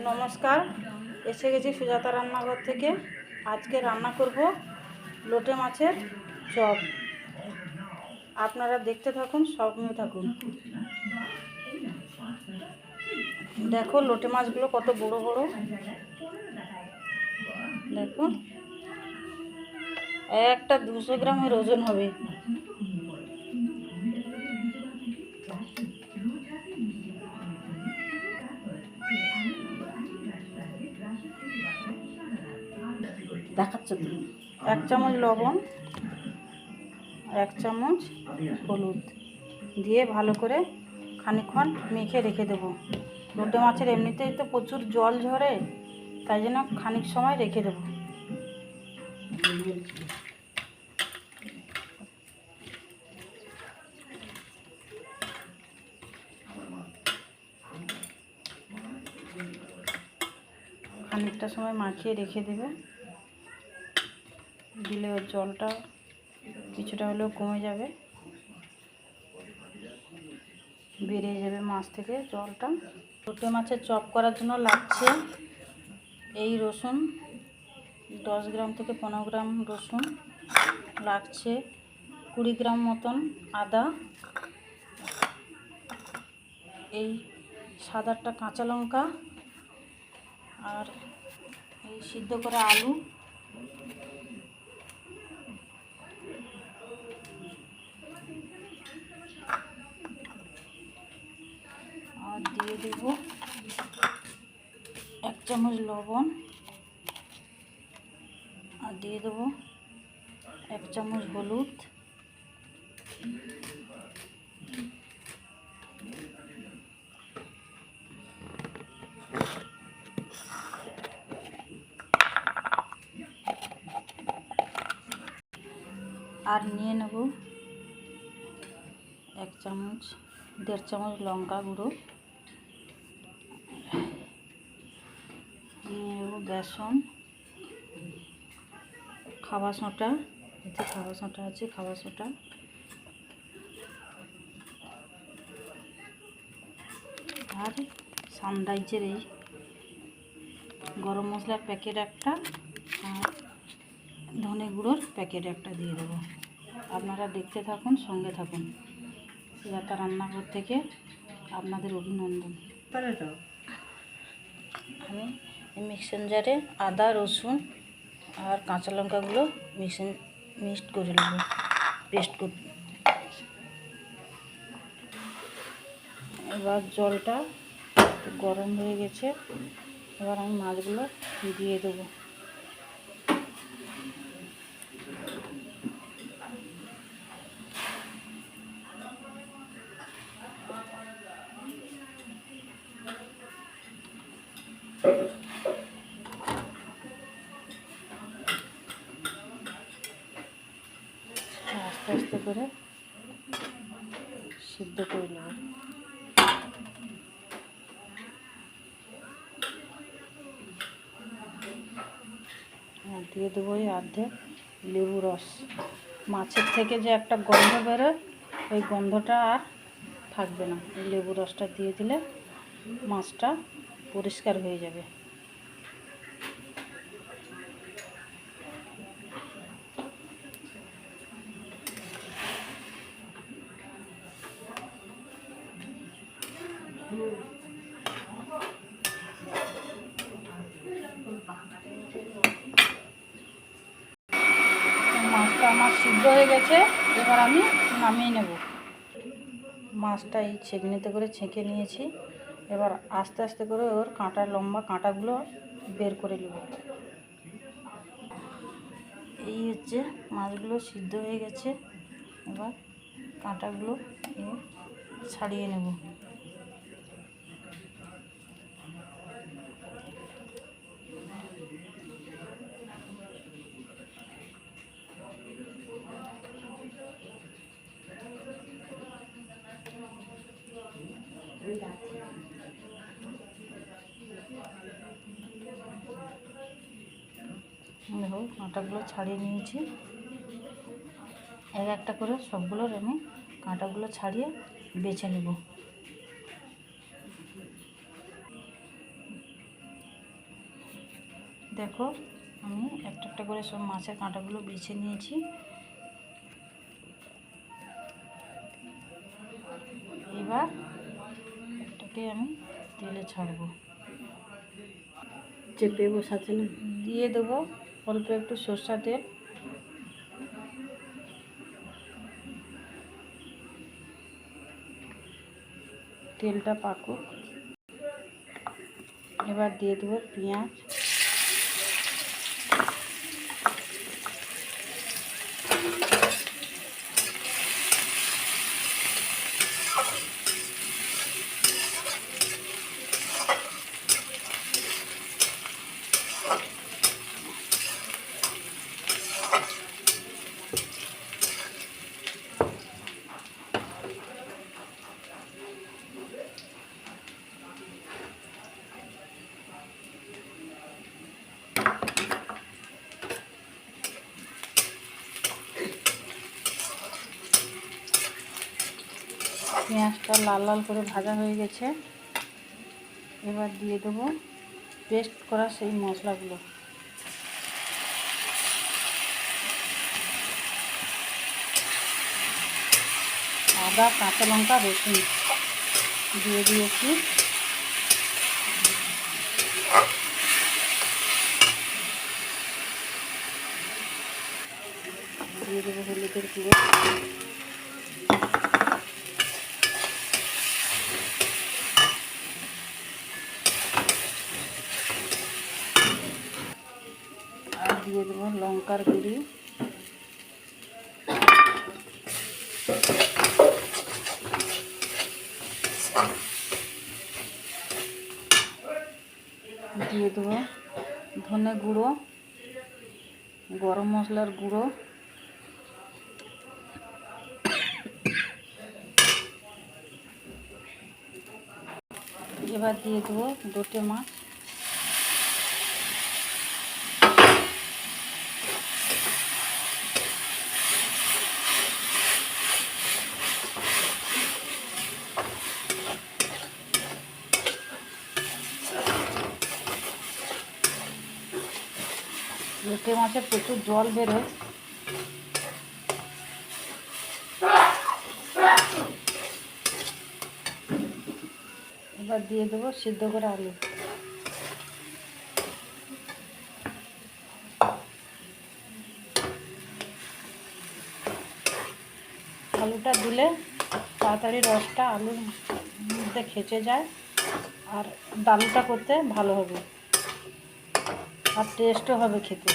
নমস্কার, এসে গেছি সুজাতা রান্নাঘর থেকে। আজকে রান্না করব লোটে মাছের চপ। আপনারা দেখতে থাকুন, সঙ্গে থাকুন। দেখো লোটে মাছগুলো কত বড় বড়। দেখুন, একটা দুশো গ্রামের ওজন হবে। দেখাচ্ছ তুমি এক চামচ লবণ, এক চামচ হলুদ দিয়ে ভালো করে খানিকক্ষণ মেখে রেখে দেবো। লোটে মাছের এমনিতেই তো প্রচুর জল ঝরে, তাই জন্য খানিক সময় রেখে দেবো। খানিকটা সময় মাখিয়ে রেখে দেবে। দিলে ওর জলটা কিছুটা হলেও কমে যাবে। বেরিয়ে যাবে মাছ থেকে জলটা। লোটে মাছের চপ করার জন্য লাগছে এই রসুন। দশ গ্রাম থেকে পনেরো গ্রাম রসুন লাগছে। কুড়ি গ্রাম মতন আদা। এই আটটা কাঁচা লঙ্কা আর এই সিদ্ধ করা আলু আর দিয়ে দেব এক চামচ লবণ আর দিয়ে দেব এক চামচ হলুদ। আর নিয়ে নেব এক চামচ, দেড় চামচ লঙ্কা গুঁড়ো নিয়ে নেব বেসন খাওয়া সোঁটা এতে খাওয়া সোঁটা আছে খাওয়া সোঁটা। আর সানরাইজের এই গরম মশলার প্যাকেট একটা আর ধনে গুঁড়োর প্যাকেট একটা দিয়ে দেবো। আপনারা দেখতে থাকুন সঙ্গে থাকুন। সুজাতা রান্নাঘর থেকে আপনাদের অভিনন্দন। আমি মিক্সার জারে আদা, রসুন আর কাঁচা লঙ্কাগুলো মিক্সিং মিক্সড করে নেব, পেস্ট করে এবার জলটা গরম হয়ে গেছে, এবার আমি মাছগুলো দিয়ে দেবো। আস্তে করে। সিদ্ধ করে নেব আর দিয়ে দেবো ওই অর্ধেক লেবু রস। মাছের থেকে যে একটা গন্ধ বেরোয়, ওই গন্ধটা আর থাকবে না। লেবু রসটা দিয়ে দিলে মাছটা পরিষ্কার হয়ে যাবে মাছটা আমার সিদ্ধ হয়ে গেছে, এবার আমি নামিয়ে নেব। মাছটা এই ছেঁকনিতে করে ছেঁকে নিয়েছি। এবার আস্তে আস্তে করে ওর কাঁটা, লম্বা কাঁটাগুলো বের করে নেব। এই হচ্ছে মাছগুলো সিদ্ধ হয়ে গেছে। এবার কাঁটাগুলো ছাড়িয়ে নেব। দেখো কাঁটাগুলো ছাড়িয়ে নিয়েছি। এক একটা করে সবগুলোর আমি কাঁটাগুলো ছাড়িয়ে বেছে নেব। দেখো আমি একটা একটা করে সব মাছের কাঁটাগুলো বেছে নিয়েছি। এবার একটাকে আমি তেলে ছাড়বো। চেপে না দিয়ে দেবো অল্প একটু সর্ষা তেল। তেলটা পাকুক। এবার দিয়ে দেবো পেঁয়াজ। পেঁয়াজটা লাল লাল করে ভাজা হয়ে গেছে। এবার দিয়ে দেবো পেস্ট করা সেই মশলাগুলো। আদা, কাঁচা লঙ্কা, রসুন দিয়ে দিয়েছি। দিয়ে দেবো হলুদের গুঁড়ো আর দিয়ে দেবো লঙ্কার গুঁড়ি দিয়ে দেবো ধনে গুঁড়ো গরম মশলার গুঁড়ো এবার দিয়ে দেবো লোটে মাছ লোটে মাছে প্রচুর জল বেরোয়। এবার দিয়ে দেবো সিদ্ধ করে আলু। আলুটা দিলে তাড়াতাড়ি রসটা আলুর মধ্যে খেচে যায় আর ডালটা করতে ভালো হবে। আর টেস্টও হবে খেতে।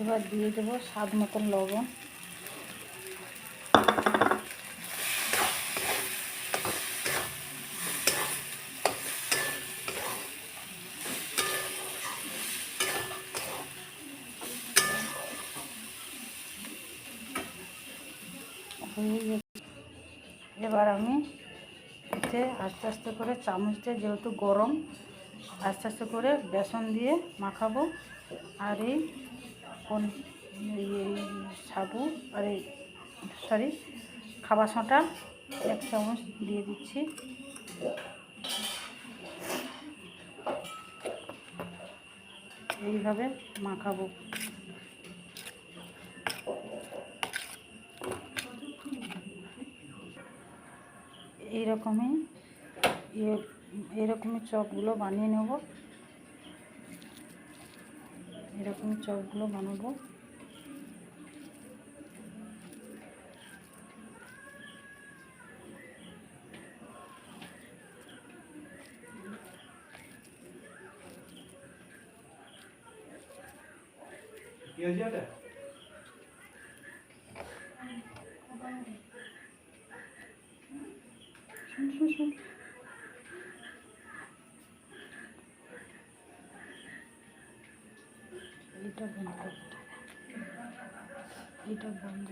এবার দিয়ে দেবো স্বাদ মতন লবণ। এবার আমি এতে আস্তে আস্তে করে চামচ দিয়ে যেহেতু গরম, আস্তে আস্তে করে বেসন দিয়ে মাখাবো। আর এই কোন সাবু, আর এই সরি, খাবার সোঁটা এক চামচ দিয়ে দিচ্ছি। এইভাবে মাখাবো। এইরকমই ইয়ে এইরকমই চপগুলো বানিয়ে নেব। এরকম চপগুলো বানাবো। কি এটা বন্ধ করতে এটা বন্ধ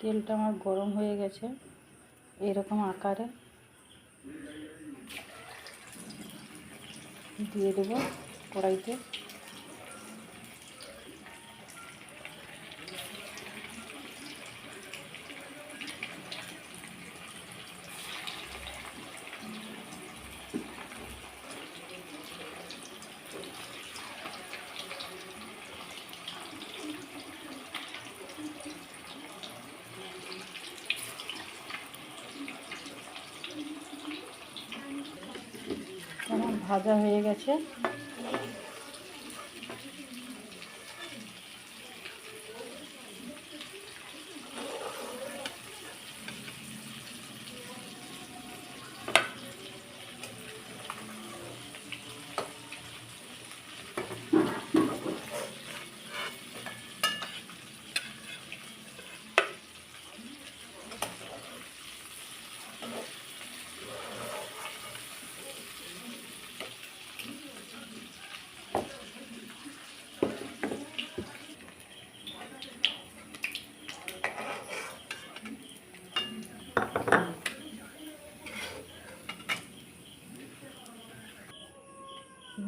তেলটা আমার গরম হয়ে গেছে, এরকম আকারে। দিয়ে দেবো কড়াইতে আমার ভাজা হয়ে গেছে।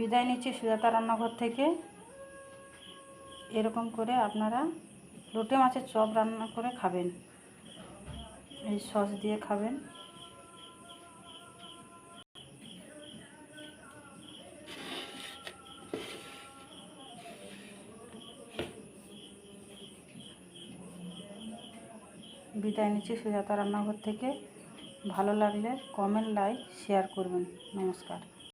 বিদায় নিচ্ছি সুজাতা রান্নাঘর থেকে। এরকম করে আপনারা লোটে মাছের চপ রান্না করে খাবেন। এই সস দিয়ে খাবেন। বিদায় নিচ্ছি সুজাতা রান্নাঘর থেকে। ভালো লাগলে কমেন্ট লাইক শেয়ার করবেন। নমস্কার।